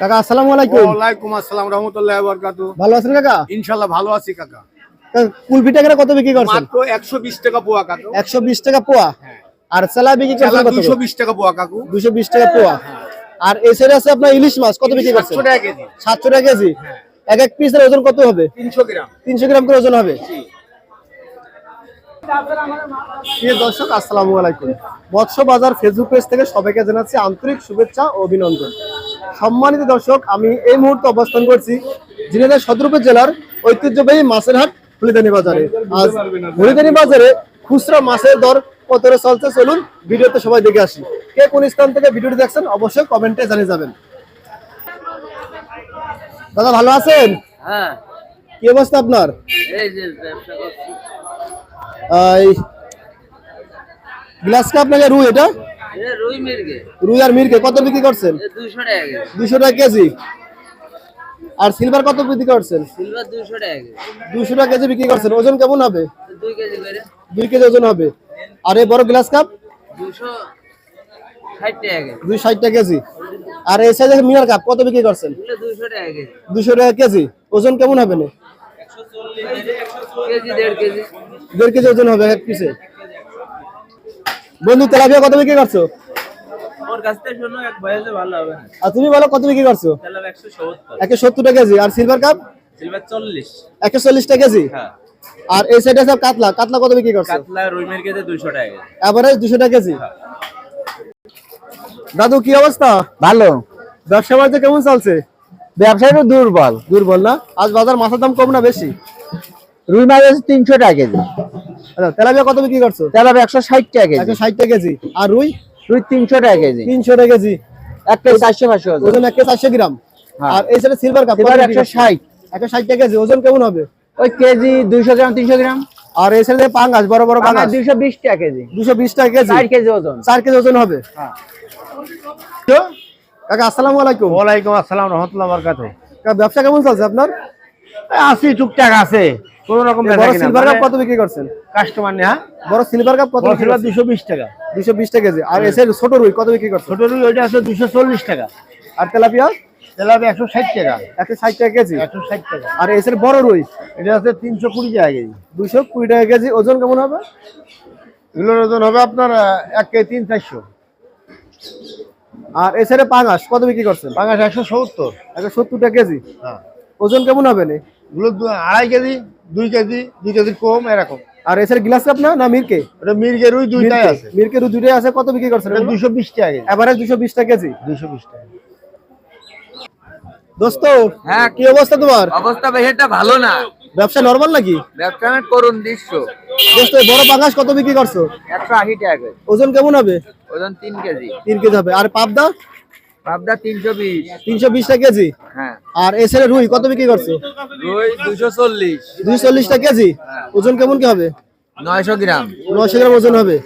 কাকা আসসালামু আলাইকুম। ওয়ালাইকুম আসসালাম রহমতুল্লাহ বরকাতু ভালো আছেন কাকা? ইনশাল্লাহ ভালো আছি কাকা। কুলপিঠা কেন কত বিক্রি করছেন? মাত্র একশো বিশ টাকা পোয়া কাকু। একশো বিশ টাকা পোয়া? আর চালা বিক্রি করছেন কত? দুশো বিশ টাকা পোয়া কাকু। দুশো বিশ টাকা পোয়া। আর এই সাইডে আছে আপনার ইলিশ মাছ কত বিক্রি করছেন? সাতশো টাকা কেজি। সাতশো টাকা কেজি। এক এক পিসের ওজন কত হবে? তিনশো গ্রাম। তিনশো গ্রাম করে ওজন হবে? প্রিয় দর্শক আসসালামু আলাইকুম। মৎস্য বাজার ফেসবুক পেজ থেকে সবাইকে জানাচ্ছি আন্তরিক শুভেচ্ছা ও অভিনন্দন। সম্মানিত দর্শক আমি এই মুহূর্তে অবস্থান করছি ঝিনাইদহ সদরপুর জেলার ঐতিহ্যবাহী মাছের হাট হলিদানি বাজারে। আজ হলিদানি বাজারে খুচরা মাছের দর কত চলছে চলুন ভিডিওতে সবাই দেখে আসি। কে কোন স্থান থেকে ভিডিওটি দেখছেন অবশ্যই কমেন্টে জানিয়ে যাবেন। দাদা ভালো আছেন? হ্যাঁ। কি অবস্থা আপনার? গ্লাস কাপ নাকি রুই এটা? রুই আর মিরকে কত বিক্রি করছেন? দুশো টাকা কেজি। আর সিলভার কত বিক্রি করছেন? দুশো টাকা কেজি। বিক্রি করছেন। ওজন কেমন হবে? দুই কেজি ওজন হবে। আর এই বড় গ্লাস কাপ? দুই ষাট টাকা কেজি। আর এই সাইজের মিনার কাপ কত বিক্রি করছেন? দুশো টাকা কেজি। ওজন কেমন হবে না? দেড় কেজি ওজন হবে এক পিসে। বন্ধু তেলাপিয়া কত বিক্রি করছ? ওর কাছ থেকে শোনো এক বয়সে ভালো হবে না। আর তুমি বলো কত বিক্রি করছ? সত্তর। একশো সত্তর টাকা কেজি আর সিলভার কাপ সিলভার চল্লিশ। একশো চল্লিশ টাকা কেজি? হ্যাঁ। আর এই সাইডে আছে কাতলা কাতলা কত বিক্রি করছ? কাতলা রুই মির্গেতে দুশো টাকা কেজি। এভারেজ দুশো টাকা কেজি? দাদু কি অবস্থা? ভালো। ব্যবসা বাণিজ্য কেমন চলছে? ব্যবসায় তো দুর্বল। দুর্বল না? আজ বাজার মাছের দাম কম না বেশি? রুই মাছ তিনশো টাকা কেজি। আচ্ছা তেলাপিয়া কত বিক্রি করছ? তেলাপ একশো ষাট টাকা কেজি। একশো ষাট টাকা কেজি। আর রুই? রুই তিনশো টাকা কেজি। তিনশো টাকা কেজি। এক কেজি চারশো পাঁচশো ওজন। এক কেজি চারশো গ্রাম। হ্যাঁ। আর এই সাইডে সিলভার কাপ একশো ষাট। একশো ষাট টাকা কেজি। ওজন কেমন হবে? ওই কেজি দুইশো গ্রাম তিনশো গ্রাম। আর এই সাইডে পাঙ্গাস বড় বড় পাঙ্গাস দুইশো বিশ টাকা কেজি। দুশো বিশ টাকা কেজি। চার কেজি ওজন। চার কেজি ওজন হবে। হ্যাঁ। তো, কাকা আসসালামু আলাইকুম। ওয়ালাইকুম আসসালাম রহমতুল্লাহ বরকাতু ব্যবসা কেমন চলছে আপনার? আশি টুকটাক আছে। কোন রকম বড় সিলভার কাপ কত বিক্রি করছেন? কাস্টমার নেই হ্যাঁ? বড় সিলভার কাপ কত সিলভার করছেন? দুশো বিশ টাকা। দুশো বিশ টাকা কেজি। আর এসে ছোট রুই কত বিক্রি করছ ছোট রুই ওইটা আছে দুশো চল্লিশ টাকা। আর তেলাপিয়া? তেলাপি একশো ষাট টাকা। একশো ষাট টাকা কেজি। একশো ষাট টাকা। আর এসে বড় রুই? এটা আছে তিনশো কুড়ি টাকা কেজি। দুশো কুড়ি টাকা কেজি। ওজন কেমন হবে? এগুলোর ওজন হবে আপনার আহ, এক কেজি তিন চারশো। আর এসে পাঙাশ কত বিক্রি করছেন? সত্তর। একশো সত্তর টাকা কেজি। হ্যাঁ। ওজন কেমন হবে না? এগুলো দু- আড়াই কেজি। দুই কেজি দুই কেজি কম এরকম। আর এসে গ্লাস কাপ না না মিরকে? ওটা মির্গের রুই দুইটাই আছে। মিরকে রুই দুইটাই আছে কত বিক্রি করছেন এটা দুশো বিশ টাকা কেজি। এভারেজ দুশো বিশ টাকা কেজি? দুশো বিশ টাকা দোস্ত হ্যাঁ কি অবস্থা তোমার? অবস্থা বেশ একটা ভালো না। ব্যবসা নরমাল নাকি? ব্যবসা না করুন দৃশ্য। দোস্ত বড় পাঙাশ কত বিক্রি করছ? একশো আশি টাকা কেজি। ওজন কেমন হবে? ওজন তিন কেজি। তিন কেজি হবে। আর পাবদা? পাবদা তিনশো বিশ। তিনশো বিশ টাকা কেজি? হ্যাঁ। আর এই ছেলে রুই কত বিক্রি করছে? দুইশো দুশো চল্লিশ। দুই চল্লিশ টাকা কেজি? ওজন কেমন কি হবে? নয়শো গ্রাম। নয়শো গ্রাম ওজন হবে।